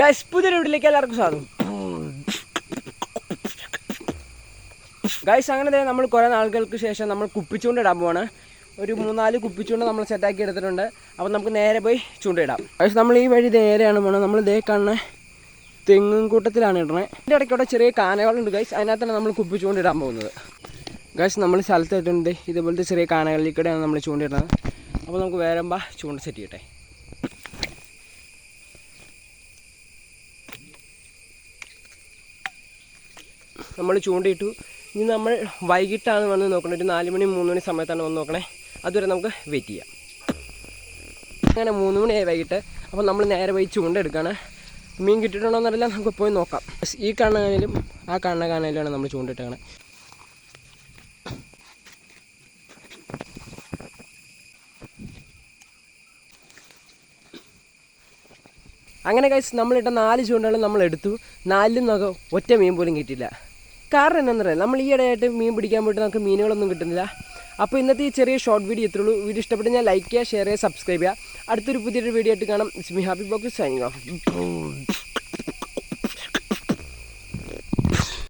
Guys പുതിയ വീട്ടിലേക്ക് എല്ലാവർക്കും സ്വാഗതം. ഗൈസ് അങ്ങനെ നമ്മൾ കുറേ നാളുകൾക്ക് ശേഷം നമ്മൾ കുപ്പിച്ചുകൊണ്ട് ഇടാൻ പോവാണ്. ഒരു മൂന്നാൽ കുപ്പിച്ചുകൊണ്ട് നമ്മൾ സെറ്റാക്കി എടുത്തിട്ടുണ്ട്. അപ്പോൾ നമുക്ക് നേരെ പോയി ചൂണ്ടയിടാം. ഗൈസ് നമ്മൾ ഈ വഴി നേരെയാണ് പോണത് നമ്മൾ ഇതേ കാണുന്ന തെങ്ങും കൂട്ടത്തിലാണ് ഇടണേ. ഇതിന്റെ ഇടയ്ക്കൂടെ ചെറിയ കാനകളുണ്ട് ഗൈസ് അതിനകത്താണ് നമ്മൾ കുപ്പിച്ചുകൊണ്ട് ഇടാൻ പോകുന്നത്. ഗൈസ് നമ്മൾ സ്ഥലത്തായിട്ടുണ്ട് ഇതുപോലത്തെ ചെറിയ കാനകളിൽ കൂടെയാണ് നമ്മൾ ചൂണ്ടയിടുന്നത്. അപ്പോൾ നമുക്ക് വേറെ ചൂണ്ട സെറ്റ് ചെയ്യട്ടെ. നമ്മൾ ചൂണ്ടയിട്ടു. ഇനി നമ്മൾ വൈകിട്ടാണ് വന്ന് നോക്കണത് ഒരു നാല് മണി മൂന്ന് മണി സമയത്താണ് വന്ന് നോക്കണേ. അതുവരെ നമുക്ക് വെയിറ്റ് ചെയ്യാം. അങ്ങനെ മൂന്ന് മണിയായി വൈകിട്ട്. അപ്പോൾ നമ്മൾ നേരെ പോയി ചൂണ്ട മീൻ കിട്ടിയിട്ടുണ്ടോ എന്നല്ല നമുക്ക് പോയി നോക്കാം. ഈ കാണുന്ന ആ കാണുന്ന കാനയിലുമാണ് നമ്മൾ ചൂണ്ടിട്ടേക്കണേ അങ്ങനെ കഴിച്ച് നമ്മളിട്ട നാല് ചൂണ്ടകളും നമ്മൾ എടുത്തു. നാലിലും നമുക്ക് ഒറ്റ മീൻ പോലും കിട്ടിയില്ല. കാരണം എന്താണെന്നറിയാം നമ്മൾ ഈ ഇടയായിട്ട് മീൻ പിടിക്കാൻ പോയിട്ട് നമുക്ക് മീനുകളൊന്നും കിട്ടുന്നില്ല. അപ്പോൾ ഇന്നത്തെ ഈ ചെറിയ ഷോർട്ട് വീഡിയോ ഇത്രയുള്ളൂ വീഡിയോ ഇഷ്ടപ്പെട്ട് ഞാൻ ലൈക്ക് ചെയ്യുക ഷെയർ ചെയ്യുക സബ്സ്ക്രൈബ് ചെയ്യുക. അടുത്തൊരു പുതിയൊരു വീഡിയോ ആയിട്ട് കാണാം. Happy box signing off